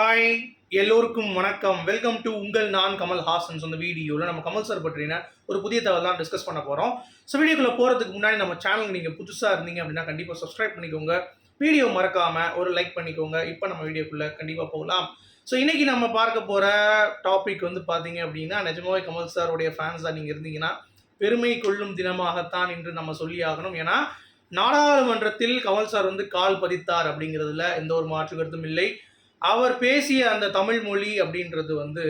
Hi எல்லோருக்கும் வணக்கம். Welcome to உங்கள் நான் கமல் ஹாசன்ஸ் அந்த வீடியோவில் நம்ம கமல் சார் பற்றின ஒரு புதிய தகவல் தான் டிஸ்கஸ் பண்ண போகிறோம் ஸோ வீடியோக்குள்ளே போகிறதுக்கு முன்னாடி நம்ம சேனலுக்கு நீங்கள் புதுசாக இருந்தீங்க அப்படின்னா கண்டிப்பாக சப்ஸ்கிரைப் பண்ணிக்கோங்க. வீடியோ மறக்காமல் ஒரு லைக் பண்ணிக்கோங்க. இப்போ நம்ம வீடியோக்குள்ளே கண்டிப்பாக போகலாம். ஸோ இன்றைக்கி நம்ம பார்க்க போகிற டாபிக் வந்து பார்த்தீங்க அப்படின்னா நிஜமாவே கமல் சாருடைய ஃபேன்ஸாக நீங்கள் இருந்தீங்கன்னா பெருமை கொள்ளும் தினமாகத்தான் என்று நம்ம சொல்லி ஆகணும். ஏன்னா நாடாளுமன்றத்தில் கமல் சார் வந்து கால் பதித்தார் அப்படிங்கிறதுல எந்த ஒரு மாற்று கருத்தும் இல்லை. அவர் பேசிய அந்த தமிழ் மொழி அப்படின்றது வந்து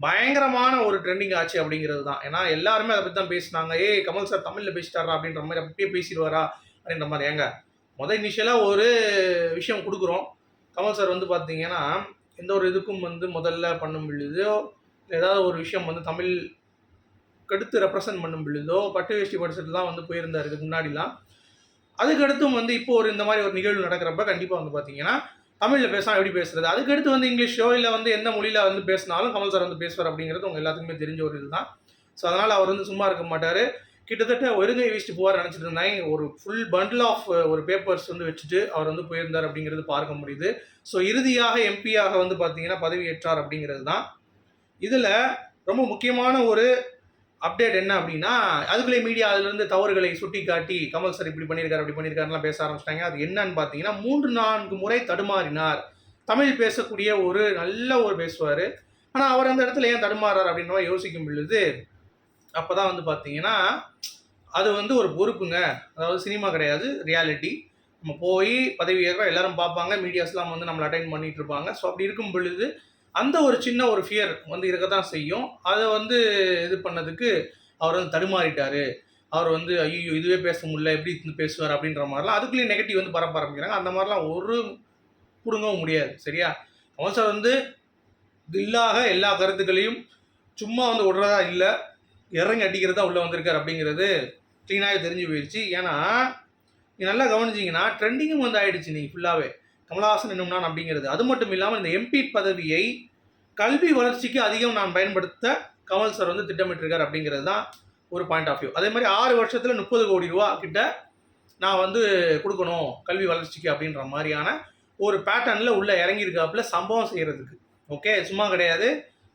பயங்கரமான ஒரு ட்ரெண்டிங் ஆச்சு அப்படிங்கிறது தான். ஏன்னா எல்லாருமே அதை பற்றி தான் பேசினாங்க. ஏய் கமல் சார் தமிழில் பேசிட்டாரா அப்படின்ற மாதிரி அப்படியே பேசிடுவாரா அப்படின்ற மாதிரி. ஏங்க முதல் இனிஷியலாக ஒரு விஷயம் கொடுக்குறோம். கமல் சார் வந்து பார்த்தீங்கன்னா எந்த ஒரு இதுக்கும் வந்து முதல்ல பண்ணும் பொழுதோ ஏதாவது ஒரு விஷயம் வந்து தமிழ் கடுத்து ரெப்ரசன்ட் பண்ணும் பொழுதோ பட்டு வேஷ்டி படிச்சுட்டு தான் வந்து போயிருந்தார் இதுக்கு முன்னாடிலாம். அதுக்கடுத்தும் வந்து இப்போ ஒரு இந்த மாதிரி ஒரு நிகழ்வு நடக்கிறப்ப கண்டிப்பாக வந்து பார்த்தீங்கன்னா தமிழில் பேசினா எப்படி பேசுறது? அதுக்கடுத்து வந்து இங்கிலீஷோ இல்லை வந்து எந்த மொழியில் வந்து பேசினாலும் கமல் சார் வந்து பேசுவார் அப்படிங்கிறது உங்கள் எல்லாத்துக்குமே தெரிஞ்ச ஒரு இதுதான். ஸோ அதனால் அவர் வந்து சும்மா இருக்க மாட்டார். கிட்டத்தட்ட ஒருங்கை வீசிட்டு போவார் நினச்சிட்டு இருந்தாங்க ஒரு ஃபுல் பண்டில் ஆஃப் ஒரு பேப்பர்ஸ் வந்து வச்சுட்டு அவர் வந்து போயிருந்தார் அப்படிங்கிறது பார்க்க முடியுது. ஸோ இறுதியாக எம்பியாக வந்து பார்த்தீங்கன்னா பதவி ஏற்றார் அப்படிங்கிறது தான். இதில் ரொம்ப முக்கியமான ஒரு அப்டேட் என்ன அப்படின்னா அதுக்குள்ளே மீடியா அதுலேருந்து தவறுகளை சுட்டி காட்டி கமல் சார் இப்படி பண்ணியிருக்காரு அப்படி பண்ணியிருக்காருலாம் பேச ஆரம்பிச்சிட்டாங்க. அது என்னன்னு பார்த்தீங்கன்னா மூன்று நான்கு முறை தடுமாறினார். தமிழ் பேசக்கூடிய ஒரு நல்ல ஒரு பேசுவார். ஆனால் அவர் அந்த இடத்துல ஏன் தடுமாறார் அப்படின்ற மாதிரி யோசிக்கும் பொழுது அப்போ தான் வந்து பார்த்தீங்கன்னா அது வந்து ஒரு பொறுப்புங்க. அதாவது சினிமா கிடையாது ரியாலிட்டி நம்ம போய் பதவி ஏற்கிறோம் எல்லாரும் பார்ப்பாங்க மீடியாஸ்லாம் வந்து நம்மளை அட்டைன் பண்ணிட்டு இருப்பாங்க. ஸோ அப்படி இருக்கும் பொழுது அந்த ஒரு சின்ன ஒரு ஃபியர் வந்து இருக்க தான் செய்யும். அதை வந்து இது பண்ணதுக்கு அவர் வந்து தடுமாறிட்டார். அவர் வந்து ஐயோ இதுவே பேச முடியல எப்படி பேசுவார்? அப்படின்ற மாதிரிலாம் அதுக்குள்ளேயும் நெகட்டிவ் வந்து பரப்ப ஆரம்பிக்கிறாங்க. அந்த மாதிரிலாம் ஒரு பிடுங்கவும் முடியாது சரியா? கமல் சார் வந்து தில்லாக எல்லா கருத்துக்களையும் சும்மா வந்து விடுறதா இல்லை இறங்கி அடிக்கிறதா உள்ளே வந்திருக்கார் அப்படிங்கிறது க்ளீனாகவே தெரிஞ்சு போயிடுச்சு ஏன்னா நீ நல்லா கவனிச்சிங்கன்னா ட்ரெண்டிங்கும் வந்து ஆயிடுச்சு நீங்கள் ஃபுல்லாகவே கமலஹாசன் என்னும் நான் அப்படிங்கிறது அது மட்டும் இல்லாமல் இந்த எம்பி பதவியை கல்வி வளர்ச்சிக்கு அதிகம் நான் பயன்படுத்த கமல் சார் வந்து திட்டமிட்டிருக்கார் அப்படிங்கிறது தான் ஒரு பாயிண்ட் ஆஃப் வியூ அதே மாதிரி ஆறு வருஷத்தில் முப்பது கோடி ரூபா கிட்ட நான் வந்து கொடுக்கணும் கல்வி வளர்ச்சிக்கு அப்படின்ற மாதிரியான ஒரு பேட்டர்னில் உள்ளே இறங்கியிருக்காப்புல சம்பவம் செய்கிறதுக்கு ஓகே சும்மா கிடையாது.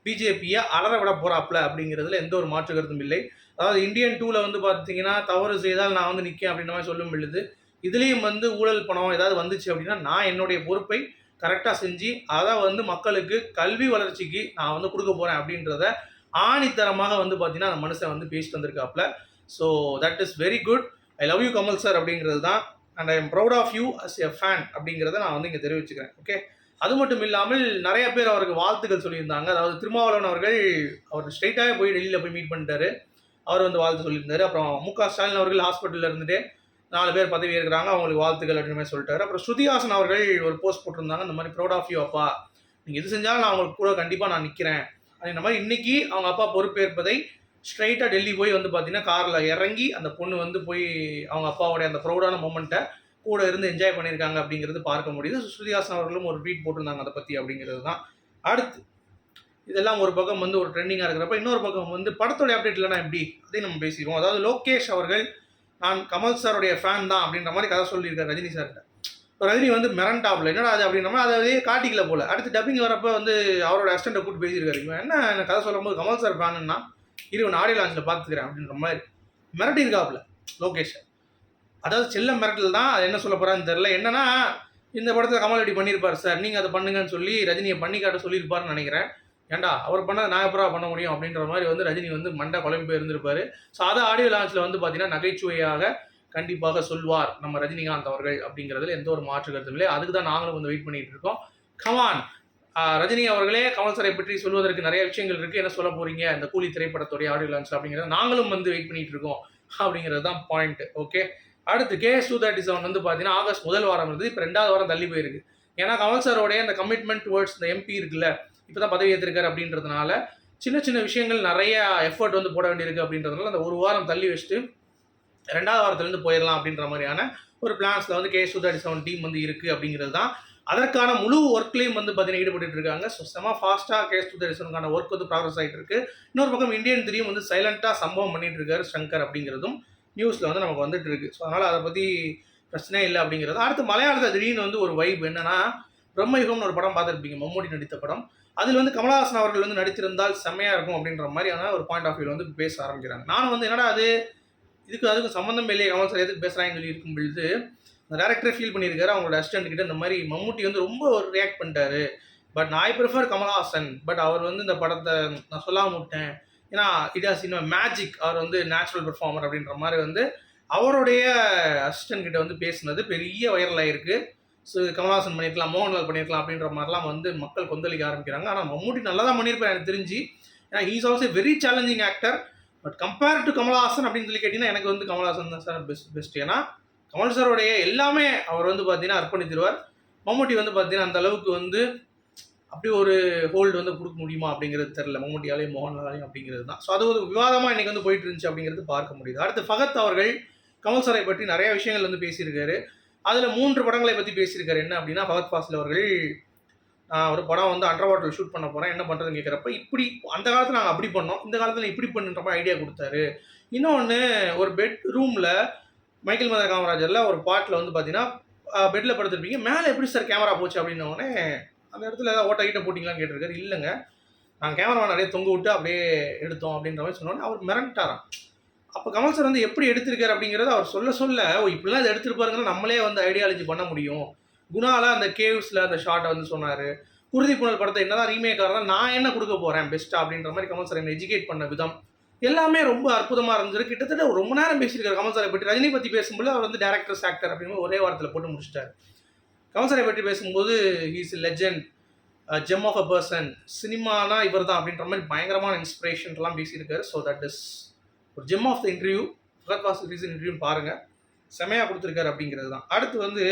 பிஜேபியை அலற விட போகிறாப்புல அப்படிங்கிறதுல எந்த ஒரு மாற்று கருத்தும் இல்லை. அதாவது இந்தியன் டூவில் வந்து பார்த்தீங்கன்னா தவறு செய்தால் நான் வந்து நிற்கேன் அப்படின்ற மாதிரி சொல்லும் பொழுது இதுலேயும் வந்து ஊழல் பணம் ஏதாவது வந்துச்சு அப்படின்னா நான் என்னுடைய பொறுப்பை கரெக்டாக செஞ்சு அதை வந்து மக்களுக்கு கல்வி வளர்ச்சிக்கு நான் வந்து கொடுக்க போகிறேன் அப்படின்றத ஆணித்தரமாக வந்து பார்த்தீங்கன்னா அந்த மனுஷன் வந்து பேசிட்டு வந்திருக்காப்புல. So that is very good I love you Kamal sir அப்படிங்கிறது தான் and I am proud of you as a fan அப்படிங்கிறத நான் வந்து இங்கே தெரிவிச்சுக்கிறேன். ஓகே அது மட்டும் இல்லாமல் நிறைய பேர் அவருக்கு வாழ்த்துக்கள் சொல்லியிருந்தாங்க. அதாவது திருமாவளவன் அவர்கள் அவர் ஸ்ட்ரைட்டாகவே போய் டெல்லியில் போய் மீட் பண்ணிட்டாரு. அவர் வந்து வாழ்த்து சொல்லியிருந்தாரு. அப்புறம் மு க ஸ்டாலின் அவர்கள் ஹாஸ்பிட்டலில் இருந்துட்டு நாலு பேர் பதவி இருக்கிறாங்க அவங்களுக்கு வாழ்த்துக்கள் அப்படின்னு சொல்லிட்டாரு. அப்புறம் ஸ்ருதிஹாசன் அவர்கள் ஒரு போஸ்ட் போட்டிருந்தாங்க இந்த மாதிரி ப்ரௌட் ஆஃப் யூ அப்பா. நீங்கள் எது செஞ்சாலும் நான் உங்களுக்கு கூட கண்டிப்பாக நான் நிற்கிறேன் அப்படின்ற மாதிரி இன்னைக்கு அவங்க அப்பா பொறுப்பேற்பதை ஸ்ட்ரைட்டாக டெல்லி போய் வந்து பார்த்தீங்கன்னா காரில் இறங்கி அந்த பொண்ணு வந்து போய் அவங்க அப்பாவுடைய அந்த ப்ரௌடான மூமெண்ட்டை கூட இருந்து என்ஜாய் பண்ணியிருக்காங்க அப்படிங்கிறது பார்க்க முடியுது. ஸ்ருதிஹாசன் அவர்களும் ஒரு ட்வீட் போட்டிருந்தாங்க அதை பற்றி அப்படிங்கிறது தான். அடுத்து இதெல்லாம் ஒரு பக்கம் வந்து ஒரு ட்ரெண்டிங்காக இருக்கிறப்ப இன்னொரு பக்கம் வந்து படத்தோடைய அப்டேட் இல்லைனா எப்படி? அதையும் நம்ம பேசிடுவோம். அதாவது லோகேஷ் அவர்கள் நான் கமல் சாருடைய ஃபேன் தான் அப்படின்ற மாதிரி கதை சொல்லியிருக்காரு ரஜினி சார்கிட்ட. ரஜினி வந்து மிரண்டாப்ல என்னடா அது அப்படின்ற மாதிரி அதை காட்டிக்கல போல. அடுத்து டப்பிங் வரப்போ வந்து அவரோட அசிஸ்டண்ட்டை கூப்பிட்டு பேசியிருக்காரு. இவன் என்ன எனக்கு கதை சொல்லும்போது கமல் சார் ஃபேனுன்னா இரு நான் ஆடியோ லான்ச்சில் பார்த்துக்கிறேன் அப்படின்ற மாதிரி மிரட்டியிருக்காப்ல லோகேஷ். அதாவது செல்ல மிரட்டல் தான் அது என்ன சொல்ல போகிறான்னு தெரில என்னன்னா இந்த படத்தில் கமல் எப்படி பண்ணியிருப்பார் சார். நீங்கள் அதை பண்ணுங்கன்னு சொல்லி ரஜினியை பண்ணி காட்ட சொல்லியிருப்பாருன்னு நினைக்கிறேன். ஏன்டா அவர் பண்ணால் நான் எப்பரா பண்ண முடியும் அப்படின்ற மாதிரி வந்து ரஜினி வந்து மண்டை குழம்பு போயிருந்திருப்பார். ஸோ அதை ஆடியோ லான்ச்சில் வந்து பார்த்தீங்கன்னா நகைச்சுவையாக கண்டிப்பாக சொல்வார் நம்ம ரஜினிகாந்த் அவர்கள் அப்படிங்கிறதுல எந்த ஒரு மாற்று கருத்தும் இல்லை. அதுக்கு தான் நாங்களும் வந்து வெயிட் பண்ணிட்டு இருக்கோம். கமான் ரஜினி அவர்களே கமல் சாரை பற்றி சொல்வதற்கு நிறைய விஷயங்கள் இருக்குது என்ன சொல்ல போறீங்க? இந்த கூலி திரைப்படத்துடைய ஆடியோ லான்ச் அப்படிங்கிறத நாங்களும் வந்து வெயிட் பண்ணிட்டு இருக்கோம் அப்படிங்கிறது தான் பாயிண்ட் ஓகே அடுத்து கே டூ தேர்ட்டி செவன் வந்து பார்த்தீங்கன்னா ஆகஸ்ட் முதல் வாரம் இருந்து இப்போ ரெண்டாவது வாரம் தள்ளி போயிருக்கு. ஏன்னா கமல் சாரோடைய அந்த கமிட்மெண்ட் டுவர்ட்ஸ் இந்த எம்பி இருக்குல்ல இப்போ தான் பதவி ஏற்றிருக்காரு அப்படின்றதுனால சின்ன சின்ன விஷயங்கள் நிறைய எஃபர்ட் வந்து போட வேண்டியிருக்கு அப்படின்றதுனால அந்த ஒரு வாரம் தள்ளி வச்சுட்டு ரெண்டாவது வாரத்துலேருந்து போயிடலாம் அப்படின்ற மாதிரியான ஒரு பிளான்ஸில் வந்து கே தேர்ட்டி செவன் டீம் வந்து இருக்குது அப்படிங்கிறது தான். அதற்கான முழு ஒர்க்லேயும் வந்து பார்த்தீங்கன்னா ஈடுபட்டு இருக்காங்க. ஸோ செம ஃபாஸ்ட்டாக கேஸ் டூ தேர்ட்டி செவனுக்கான ஒர்க் வந்து ப்ராக்ரஸ் ஆகிட்டு இருக்கு. இன்னொரு பக்கம் இந்தியன் திரியும் வந்து சைலண்ட்டாக சம்பவம் பண்ணிட்டு இருக்காரு சங்கர் அப்படிங்கிறதும் நியூஸில் வந்து நமக்கு வந்துட்டு இருக்கு. ஸோ அதனால் அதை பற்றி பிரச்சனையே இல்லை அப்படிங்கிறது. அடுத்து மலையாளத்தில் திடீர்னு வந்து ஒரு வைப் என்னன்னா பிரம்மயுகம்னு ஒரு படம் பார்த்துருப்பீங்க. மம்மூடி நடித்த படம். அதில் வந்து கமலஹாசன் அவர்கள் வந்து நடித்திருந்தால் செம்மையாக இருக்கும் அப்படின்ற மாதிரியான ஒரு பாயிண்ட் ஆஃப் வியூவில் வந்து பேச ஆரம்பிக்கிறாங்க. நானும் வந்து என்னடா அது? இதுக்கு அதுக்கு சம்மந்தம் இல்லையே கமல் சார் எதுக்கு பேசுகிறாங்கன்னு சொல்லி இருக்கும் பொழுது அந்த டேரக்டரே ஃபீல் பண்ணியிருக்காரு அவங்களோட அசிஸ்டன்ட் கிட்ட இந்த மாதிரி மம்முட்டி வந்து ரொம்ப ஒரு ரியாக்ட் பண்ணிட்டாரு. பட் நான் ஐ ப்ரிஃபர் கமல்ஹாசன். பட் அவர் வந்து இந்த படத்தை நான் சொல்லாம விட்டேன். ஏன்னா இட் ஹாஸ் இன்னும் மேஜிக் அவர் வந்து நேச்சுரல் பெர்ஃபார்மர் அப்படின்ற மாதிரி வந்து அவருடைய அசிஸ்டன்ட் கிட்ட வந்து பேசினது பெரிய வைரல் ஆயிருக்கு. கமல்ஹாசன் பண்ணியிருக்கலாம் மோகன்லால் பண்ணியிருக்கலாம் அப்படின்ற மாதிரிலாம் வந்து மக்கள் கொந்தளிக்க ஆரம்பிக்கிறாங்க. ஆனால் மம்மூட்டி நல்லா தான் பண்ணியிருப்பேன் எனக்கு தெரிஞ்சு. ஏன்னா he's also very challenging actor but compare to Kamal Haasan அப்படின்னு சொல்லி கேட்டிங்கன்னா எனக்கு வந்து கமல்ஹாசன் தான் சார் பெஸ்ட் பெஸ்ட் ஏன்னா கமல் சாருடைய எல்லாமே அவர் வந்து பார்த்தீங்கன்னா அர்ப்பணித்திருவார். மம்முட்டி வந்து பார்த்தீங்கன்னா அந்த அளவுக்கு வந்து அப்படி ஒரு ஹோல்டு வந்து கொடுக்க முடியுமா அப்படிங்கிறது தெரில மம்முட்டியாலையும் மோகன்லாலையும் அப்படிங்கிறது தான். ஸோ அது ஒரு விவாதமாக இன்றைக்கி வந்து போயிட்டு இருந்துச்சு அப்படிங்கிறது பார்க்க முடியுது. அடுத்து ஃபகத் அவர்கள் கமல் சாரை பற்றி நிறைய விஷயங்கள் வந்து பேசியிருக்காரு. அதில் மூன்று படங்களை பற்றி பேசியிருக்காரு. என்ன அப்படின்னா ஃபகத் ஃபாசில் அவர்கள் நான் ஒரு படம் வந்து அண்டர் வாட்டர் ஷூட் பண்ண போகிறேன் என்ன பண்ணுறதுன்னு கேட்குறப்ப இப்படி அந்த காலத்தில் நாங்கள் அப்படி பண்ணோம். இந்த காலத்தில் இப்படி பண்ணுன்ற மாதிரி ஐடியா கொடுத்தாரு. இன்னொன்று ஒரு பெட் ரூமில் மைக்கேல் மதர் காமராஜரில் ஒரு பாட்டில் வந்து பார்த்தீங்கன்னா பெட்டில் படுத்துருப்பீங்க. மேலே எப்படி சார் கேமரா போச்சு அப்படின்னோடனே அந்த இடத்துல ஏதாவது ஓட்ட கிட்ட போட்டிங்களான்னு கேட்டிருக்காரு. இல்லைங்க. நாங்கள் கேமரா நிறைய தொங்க விட்டு அப்படியே எடுத்தோம் அப்படின்ற மாதிரி சொன்னோன்னே அவர் மிரண்டாராம். அப்போ கமல் சார் வந்து எப்படி எடுத்திருக்காரு அப்படிங்கிறத அவர் சொல்ல சொல்ல ஓ இப்படிலாம் இதை எடுத்திருப்பாருங்கன்னா நம்மளே வந்து ஐடியாலஜி பண்ண முடியும். குணால அந்த கேவ்ஸில் அந்த ஷார்ட்டை வந்து சொன்னார். குருதி புனல் படத்தை என்னதான் ரீமேக் ஆகிறதா நான் என்ன கொடுக்க போகிறேன் பெஸ்ட்டாக அப்படின்ற மாதிரி கமல் சார் என்னை எஜுகேட் பண்ண விதம். எல்லாமே ரொம்ப அற்புதமாக இருந்தது. கிட்டத்தட்ட ரொம்ப நேரம் பேசியிருக்காரு கமல் சாரை பற்றி. ரஜினி பற்றி பேசும்போது அவர் வந்து டேரக்டர்ஸ் ஆக்டர் அப்படின்னு ஒரே வாரத்தில் போட்டு முடிச்சிட்டார். கமல் சாரை பற்றி பேசும்போது he's legend gem of a person சினிமானா இவர் தான் அப்படின்ற மாதிரி பயங்கரமான இன்ஸ்பிரேஷன்லாம் பேசியிருக்காரு. ஸோ தட் இஸ் ஒரு gem of the interview Fahadh was reason இன்டர்வியூன்னு பாருங்கள் செமையாக கொடுத்துருக்காரு அப்படிங்கிறது தான். அடுத்து வந்து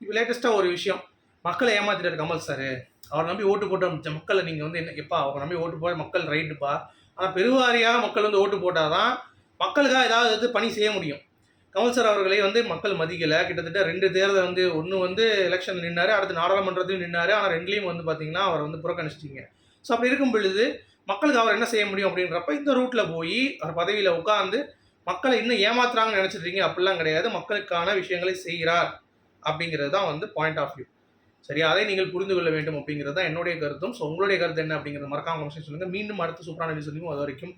இப்போ லேட்டஸ்ட்டாக ஒரு விஷயம். மக்களை ஏமாத்திட்டார் கமல் சார் அவர் நம்பி ஓட்டு போட்ட மக்களை நீங்கள் வந்து என்ன எப்பா அவர் நம்பி ஓட்டு போட மக்கள் ரைட்டுப்பா ஆனால் பெருவாரியாக மக்கள் வந்து ஓட்டு போட்டால் தான் மக்களுக்காக ஏதாவது வந்து பணி செய்ய முடியும். கமல் சார் அவர்களை வந்து மக்கள் மதிக்கலை. கிட்டத்தட்ட ரெண்டு தேர்தல் வந்து ஒன்று வந்து எலெக்ஷன் நின்னார் அடுத்து நாடாளுமன்றத்தையும் நின்னார். ஆனால் ரெண்டுலேயும் வந்து பார்த்தீங்கன்னா அவரை வந்து புறக்கணிச்சிட்டிங்க. ஸோ அப்படி இருக்கும் பொழுது மக்களுக்கு அவர் என்ன செய்ய முடியும் அப்படின்றப்ப இந்த ரூட்டில் போய் அவர் பதவியில் உட்காந்து மக்களை இன்னும் ஏமாத்துறாங்கன்னு நினச்சிட்ருக்கீங்க அப்படிலாம் கிடையாது. மக்களுக்கான விஷயங்களை செய்கிறார் அப்படிங்கிறது தான் வந்து பாயிண்ட் ஆஃப் வியூ சரி அதை நீங்கள் புரிந்து கொள்ள வேண்டும் அப்படிங்கிறது தான் என்னுடைய கருத்தும். ஸோ உங்களுடைய கருத்து என்ன அப்படிங்கிறது மறக்காம சொல்லுங்கள் மீண்டும் அடுத்த சூப்பரான வீடியோ சொல்லுங்கள் அது வரைக்கும்